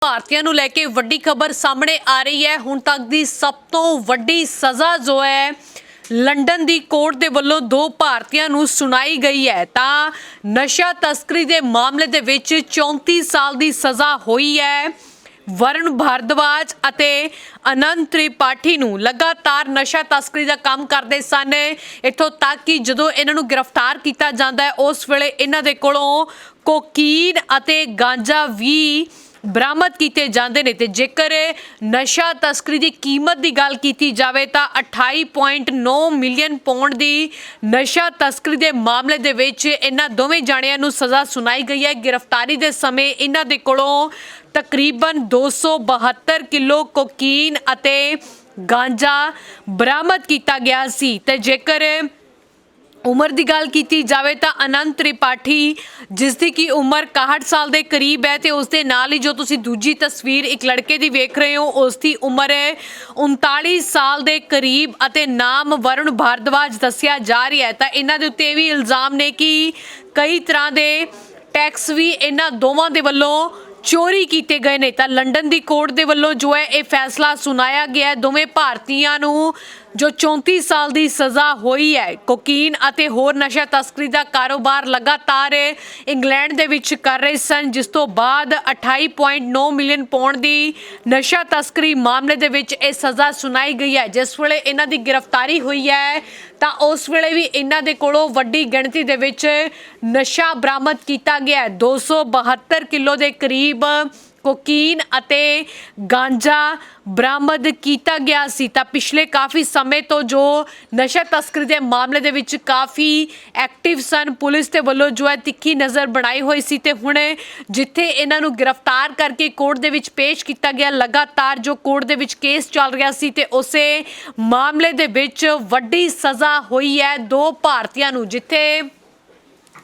ਭਾਰਤੀਆਂ ਨੂੰ ਲੈ ਕੇ ਵੱਡੀ ਖਬਰ ਸਾਹਮਣੇ ਆ ਰਹੀ ਹੈ। ਹੁਣ ਤੱਕ ਦੀ ਸਭ ਤੋਂ ਵੱਡੀ ਸਜ਼ਾ ਜੋ ਹੈ, ਲੰਡਨ ਦੀ ਕੋਰਟ ਦੇ ਵੱਲੋਂ ਦੋ ਭਾਰਤੀਆਂ ਨੂੰ ਸੁਣਾਈ ਗਈ ਹੈ। ਤਾਂ ਨਸ਼ਾ ਤਸਕਰੀ ਦੇ ਮਾਮਲੇ ਦੇ ਵਿੱਚ 34 ਸਾਲ ਦੀ ਸਜ਼ਾ ਹੋਈ ਹੈ। ਵਰਣ ਭਾਰਦਵਾਜ ਅਤੇ ਅਨੰਤ ਤ੍ਰਿਪਾਠੀ ਨੂੰ ਲਗਾਤਾਰ ਨਸ਼ਾ ਤਸਕਰੀ ਦਾ ਕੰਮ ਕਰਦੇ ਸਨ। ਇੱਥੋਂ ਤੱਕ ਕਿ ਜਦੋਂ ਇਹਨਾਂ ਨੂੰ ਗ੍ਰਿਫਤਾਰ ਕੀਤਾ ਜਾਂਦਾ ਹੈ, ਉਸ ਵੇਲੇ ਇਹਨਾਂ ਦੇ ਕੋਲੋਂ ਕੋਕੀਨ ਅਤੇ ਗਾਂਜਾ ਵੀ ਬਰਾਮਦ ਕੀਤੇ ਜਾਂਦੇ ਨੇ ਤੇ ਜੇਕਰ ਨਸ਼ਾ ਤਸਕਰੀ ਦੀ ਕੀਮਤ ਦੀ ਗੱਲ ਕੀਤੀ ਜਾਵੇ ਤਾਂ 28.9 ਮਿਲੀਅਨ ਪੌਂਡ ਦੀ ਨਸ਼ਾ ਤਸਕਰੀ ਦੇ ਮਾਮਲੇ ਦੇ ਵਿੱਚ ਇਹਨਾਂ ਦੋਵੇਂ ਜਾਣਿਆਂ ਨੂੰ ਸਜ਼ਾ ਸੁਣਾਈ ਗਈ ਹੈ। ਗ੍ਰਿਫਤਾਰੀ ਦੇ ਸਮੇਂ ਇਹਨਾਂ ਦੇ ਕੋਲੋਂ ਤਕਰੀਬਨ 272 ਕਿਲੋ ਕੋਕੀਨ ਅਤੇ ਗਾਂਜਾ ਬਰਾਮਦ ਕੀਤਾ ਗਿਆ ਸੀ ਤੇ ਜੇਕਰ ਉਮਰ ਦੀ ਗੱਲ ਕੀਤੀ ਜਾਵੇ ਤਾਂ ਅਨੰਤ ਤ੍ਰਿਪਾਠੀ ਜਿਸ ਦੀ ਕੀ ਉਮਰ 61 ਸਾਲ ਦੇ ਕਰੀਬ ਹੈ ਤੇ ਉਸ ਦੇ ਨਾਲ ਹੀ ਜੋ ਤੁਸੀਂ ਦੂਜੀ ਤਸਵੀਰ ਇੱਕ ਲੜਕੇ ਦੀ ਵੇਖ ਰਹੇ ਹੋ ਉਸ ਦੀ ਉਮਰ ਹੈ 39 ਸਾਲ ਦੇ ਕਰੀਬ ਅਤੇ ਨਾਮ ਵਰੁਣ ਭਾਰਦਵਾਜ ਦੱਸਿਆ ਜਾ ਰਿਹਾ ਹੈ। ਤਾਂ ਇਹਨਾਂ ਦੇ ਉੱਤੇ ਇਹ ਵੀ ਇਲਜ਼ਾਮ ਨੇ ਕਿ ਕਈ ਤਰ੍ਹਾਂ ਦੇ ਟੈਕਸ ਵੀ ਇਹਨਾਂ ਦੋਵਾਂ ਦੇ ਵੱਲੋਂ ਚੋਰੀ ਕੀਤੇ ਗਏ ਨੇ। ਤਾਂ ਲੰਡਨ ਦੀ ਕੋਰਟ ਦੇ ਵੱਲੋਂ ਜੋ ਹੈ ਇਹ ਫੈਸਲਾ ਸੁਣਾਇਆ ਗਿਆ ਦੋਵੇਂ ਭਾਰਤੀਆਂ ਨੂੰ ਜੋ 34 ਸਾਲ ਦੀ ਸਜ਼ਾ ਹੋਈ ਹੈ, ਕੋਕੀਨ ਅਤੇ ਹੋਰ ਨਸ਼ਾ ਤਸਕਰੀ ਦਾ ਕਾਰੋਬਾਰ ਲਗਾਤਾਰ ਇੰਗਲੈਂਡ ਦੇ ਵਿੱਚ ਕਰ ਰਹੇ ਸਨ, ਜਿਸ ਤੋਂ ਬਾਅਦ 28.9 ਮਿਲੀਅਨ ਪੌਂਡ ਦੀ ਨਸ਼ਾ ਤਸਕਰੀ ਮਾਮਲੇ ਦੇ ਵਿੱਚ ਇਹ ਸਜ਼ਾ ਸੁਣਾਈ ਗਈ ਹੈ। ਜਿਸ ਵੇਲੇ ਇਹਨਾਂ ਦੀ ਗ੍ਰਿਫਤਾਰੀ ਹੋਈ ਹੈ, ਤਾਂ ਉਸ ਵੇਲੇ ਵੀ ਇਹਨਾਂ ਦੇ ਕੋਲੋਂ ਵੱਡੀ ਗਿਣਤੀ ਦੇ ਵਿੱਚ ਨਸ਼ਾ ਬਰਾਮਦ ਕੀਤਾ ਗਿਆ ਹੈ। 272 ਕਿਲੋ ਦੇ ਕਰੀਬ ਕੋਕੀਨ ਅਤੇ ਗਾਂਜਾ ਬਰਾਮਦ ਕੀਤਾ ਗਿਆ ਸੀ। ਤਾਂ ਪਿਛਲੇ ਕਾਫੀ ਸਮੇਂ ਤੋਂ ਜੋ ਨਸ਼ਾ ਤਸਕਰੀ ਦੇ ਮਾਮਲੇ ਦੇ ਵਿੱਚ ਕਾਫੀ ਐਕਟਿਵ ਸਨ, ਪੁਲਿਸ ਦੇ ਵੱਲੋਂ ਜੋ ਹੈ ਤਿੱਖੀ ਨਜ਼ਰ ਬਣਾਈ ਹੋਈ ਸੀ ਤੇ ਹੁਣ ਜਿੱਥੇ ਇਹਨਾਂ ਨੂੰ ਗ੍ਰਿਫਤਾਰ ਕਰਕੇ ਕੋਰਟ ਦੇ ਵਿੱਚ ਪੇਸ਼ ਕੀਤਾ ਗਿਆ, ਲਗਾਤਾਰ ਜੋ ਕੋਰਟ ਦੇ ਵਿੱਚ ਕੇਸ ਚੱਲ ਰਿਹਾ ਸੀ ਤੇ ਉਸੇ ਮਾਮਲੇ ਦੇ ਵਿੱਚ ਵੱਡੀ ਸਜ਼ਾ ਹੋਈ ਹੈ ਦੋ ਭਾਰਤੀਆਂ ਨੂੰ, ਜਿੱਥੇ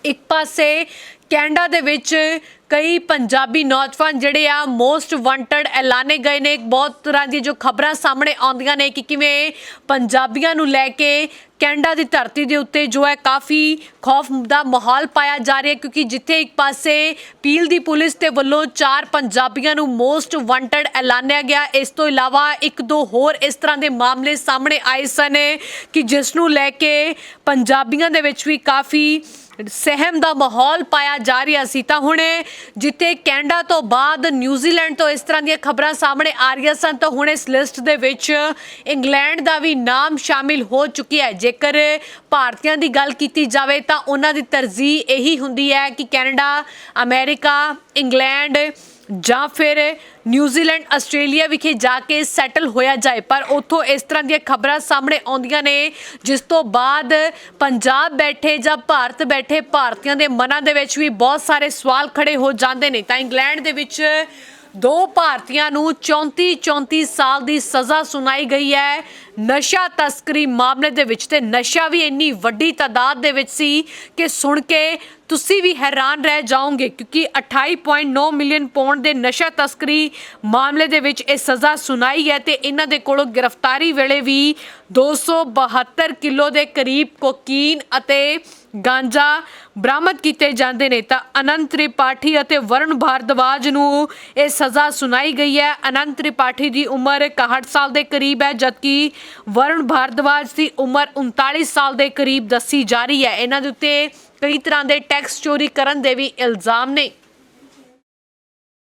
ਇੱਕ ਪਾਸੇ ਕੈਨੇਡਾ ਦੇ ਵਿੱਚ ਕਈ ਪੰਜਾਬੀ ਨੌਜਵਾਨ ਜਿਹੜੇ ਆ ਮੋਸਟ ਵਾਂਟਡ ਐਲਾਨੇ ਗਏ ਨੇ। ਬਹੁਤ ਤਰ੍ਹਾਂ ਦੀ ਜੋ ਖਬਰਾਂ ਸਾਹਮਣੇ ਆਉਂਦੀਆਂ ਨੇ ਕਿ ਕਿਵੇਂ ਪੰਜਾਬੀਆਂ ਨੂੰ ਲੈ ਕੇ ਕੈਨੇਡਾ ਦੀ ਧਰਤੀ ਦੇ ਉੱਤੇ ਜੋ ਹੈ ਕਾਫੀ ਖੌਫ ਦਾ ਮਾਹੌਲ ਪਾਇਆ ਜਾ ਰਿਹਾ ਕਿਉਂਕਿ ਜਿੱਥੇ ਇੱਕ ਪਾਸੇ ਪੀਲ ਦੀ ਪੁਲਿਸ ਦੇ ਵੱਲੋਂ ਚਾਰ ਪੰਜਾਬੀਆਂ ਨੂੰ ਮੋਸਟ ਵਾਂਟਡ ਐਲਾਨਿਆ ਗਿਆ, ਇਸ ਤੋਂ ਇਲਾਵਾ ਇੱਕ ਦੋ ਹੋਰ ਇਸ ਤਰ੍ਹਾਂ ਦੇ ਮਾਮਲੇ ਸਾਹਮਣੇ ਆਏ ਸਨ ਕਿ ਜਿਸ ਨੂੰ ਲੈ ਕੇ ਪੰਜਾਬੀਆਂ ਦੇ ਵਿੱਚ ਵੀ ਕਾਫੀ ਸਹਿਮ ਦਾ ਮਾਹੌਲ ਪਾਇਆ ਜਾ ਰਿਹਾ ਸੀ। ਤਾਂ ਹੁਣ ਜਿੱਥੇ ਕੈਨੇਡਾ ਤੋਂ ਬਾਅਦ ਨਿਊਜ਼ੀਲੈਂਡ ਤੋਂ ਇਸ ਤਰ੍ਹਾਂ ਦੀਆਂ ਖਬਰਾਂ ਸਾਹਮਣੇ ਆ ਰਹੀਆਂ ਸਨ, ਤਾਂ ਹੁਣ ਇਸ ਲਿਸਟ ਦੇ ਵਿੱਚ ਇੰਗਲੈਂਡ ਦਾ ਵੀ ਨਾਮ ਸ਼ਾਮਿਲ ਹੋ ਚੁੱਕਿਆ ਹੈ। ਜੇਕਰ ਭਾਰਤੀਆਂ ਦੀ ਗੱਲ ਕੀਤੀ ਜਾਵੇ, ਤਾਂ ਉਹਨਾਂ ਦੀ ਤਰਜੀਹ ਇਹੀ ਹੁੰਦੀ ਹੈ ਕਿ ਕੈਨੇਡਾ, ਅਮਰੀਕਾ, ਇੰਗਲੈਂਡ ਜਾਂ ਫਿਰ ਨਿਊਜ਼ੀਲੈਂਡ, ਆਸਟ੍ਰੇਲੀਆ ਵਿਖੇ ਜਾ ਕੇ ਸੈਟਲ ਹੋਇਆ ਜਾਏ। ਪਰ ਉੱਥੋਂ ਇਸ ਤਰ੍ਹਾਂ ਦੀਆਂ ਖਬਰਾਂ ਸਾਹਮਣੇ ਆਉਂਦੀਆਂ ਨੇ, ਜਿਸ ਤੋਂ ਬਾਅਦ ਪੰਜਾਬ ਬੈਠੇ ਜਾਂ ਭਾਰਤ ਬੈਠੇ ਭਾਰਤੀਆਂ ਦੇ ਮਨਾਂ ਦੇ ਵਿੱਚ ਵੀ ਬਹੁਤ ਸਾਰੇ ਸਵਾਲ ਖੜੇ ਹੋ ਜਾਂਦੇ ਨੇ। ਤਾਂ ਇੰਗਲੈਂਡ ਦੇ ਵਿੱਚ ਦੋ ਭਾਰਤੀਆਂ ਨੂੰ 34 34 ਸਾਲ ਦੀ ਸਜ਼ਾ ਸੁਣਾਈ ਗਈ ਹੈ। ਨਸ਼ਾ ਤਸਕਰੀ ਮਾਮਲੇ ਦੇ ਵਿੱਚ ਤੇ ਨਸ਼ਾ ਵੀ ਇੰਨੀ ਵੱਡੀ ਤਾਦਾਦ ਦੇ ਵਿੱਚ ਸੀ ਕਿ ਸੁਣ ਕੇ ਤੁਸੀਂ ਵੀ ਹੈਰਾਨ ਰਹਿ ਜਾਓਗੇ ਕਿਉਂਕਿ 28.9 ਮਿਲੀਅਨ ਪੌਂਡ ਦੇ ਨਸ਼ਾ ਤਸਕਰੀ ਮਾਮਲੇ ਦੇ ਵਿੱਚ ਇਹ ਸਜ਼ਾ ਸੁਣਾਈ ਹੈ ਤੇ ਇਹਨਾਂ ਦੇ ਕੋਲੋਂ ਗ੍ਰਿਫਤਾਰੀ ਵੇਲੇ ਵੀ 272 ਕਿਲੋ ਦੇ ਕਰੀਬ ਕੋਕੀਨ ਅਤੇ ਗਾਂਜਾ ਬਰਾਮਦ ਕੀਤੇ ਜਾਂਦੇ ਨੇ ਤਾਂ ਅਨੰਤ ਤ੍ਰਿਪਾਠੀ ਅਤੇ ਵਰਣ ਭਾਰਦਵਾਜ ਨੂੰ ਇਹ ਸਜ਼ਾ ਸੁਣਾਈ ਗਈ ਹੈ। ਅਨੰਤ ਤ੍ਰਿਪਾਠੀ ਦੀ ਉਮਰ 61 ਸਾਲ ਦੇ ਕਰੀਬ ਹੈ, ਜਦਕਿ ਵਰਣ ਭਾਰਦਵਾਜ ਦੀ ਉਮਰ 39 ਸਾਲ ਦੇ ਕਰੀਬ ਦੱਸੀ ਜਾ ਰਹੀ ਹੈ। ਇਹਨਾਂ ਦੇ ਉੱਤੇ ਕਈ ਤਰ੍ਹਾਂ ਦੇ ਟੈਕਸ ਚੋਰੀ ਕਰਨ ਦੇ ਵੀ ਇਲਜ਼ਾਮ ਨੇ।